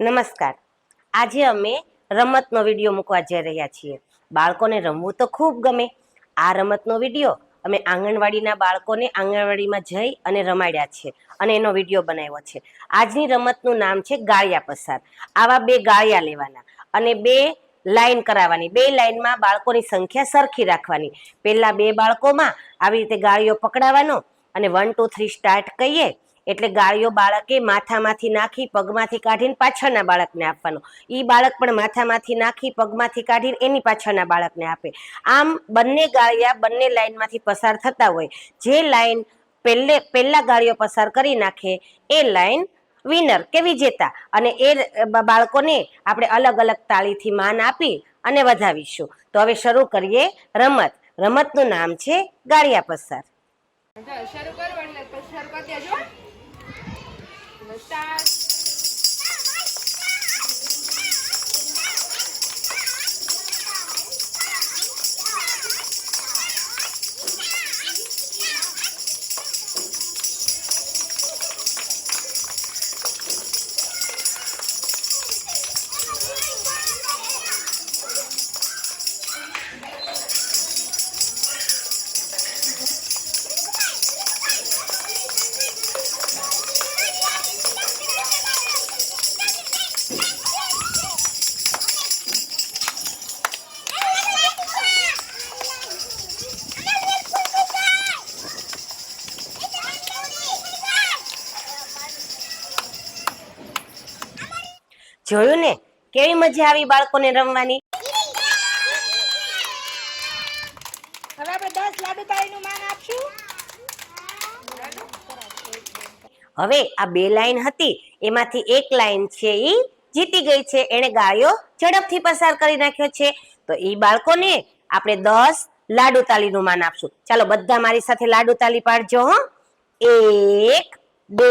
નમસ્કાર. આજે અમે રમતનો વીડિયો મૂકવા જઈ રહ્યા છીએ. બાળકોને રમવું તો ખૂબ ગમે. આ રમતનો વીડિયો અમે આંગણવાડીના બાળકોને આંગણવાડીમાં જઈ અને રમાડ્યા છે અને એનો વીડિયો બનાવ્યો છે. આજની રમતનું નામ છે ગાળિયા પસાર. આવા બે ગાળિયા લેવાના અને બે લાઈન કરાવવાની. બે લાઈનમાં બાળકોની સંખ્યા સરખી રાખવાની. પહેલા બે બાળકોમાં આવી રીતે ગાળીઓ પકડાવાનો અને વન ટુ થ્રી સ્ટાર્ટ કહીએ એટલે ગાળીઓ બાળકે માથામાંથી નાખી પગમાંથી કાઢીને પાછળના બાળકને આપવાનો. એ બાળક પણ માથામાંથી નાખી પગમાંથી કાઢીને એની પાછળના બાળકને આપે. આમ બંને ગાળિયા બંને લાઈનમાંથી પસાર થતા હોય. જે લાઇન પહેલે, પહેલા ગાળીઓ પસાર કરી નાખે, એ લાઇન વિનર કે વિજેતા અને એ બાળકોને આપણે અલગ અલગ તાળીથી માન આપી અને વધાવીશું. તો હવે શરૂ કરીએ રમત. રમતનું નામ છે ગાળિયા પસાર. શરૂ કરો એટલે શરૂ કરી દેજો. સ્ટાર્ટ જોયું ને? કેવી મજા આવી બાળકોને રમવાની? હવે આપણે દસ લાડુ તાળીનું માન આપશું. હવે આ બે લાઈન હતી એમાંથી એક લાઈન છે ઈ જીતી ગઈ છે. એણે ગાયો ઝડપથી પસાર કરી નાખ્યો છે. તો ઈ બાળકોને આપણે દસ લાડુ તાલીનું માન આપશું. ચાલો બધા મારી સાથે લાડુ તાલી પાડજો હો. એક બે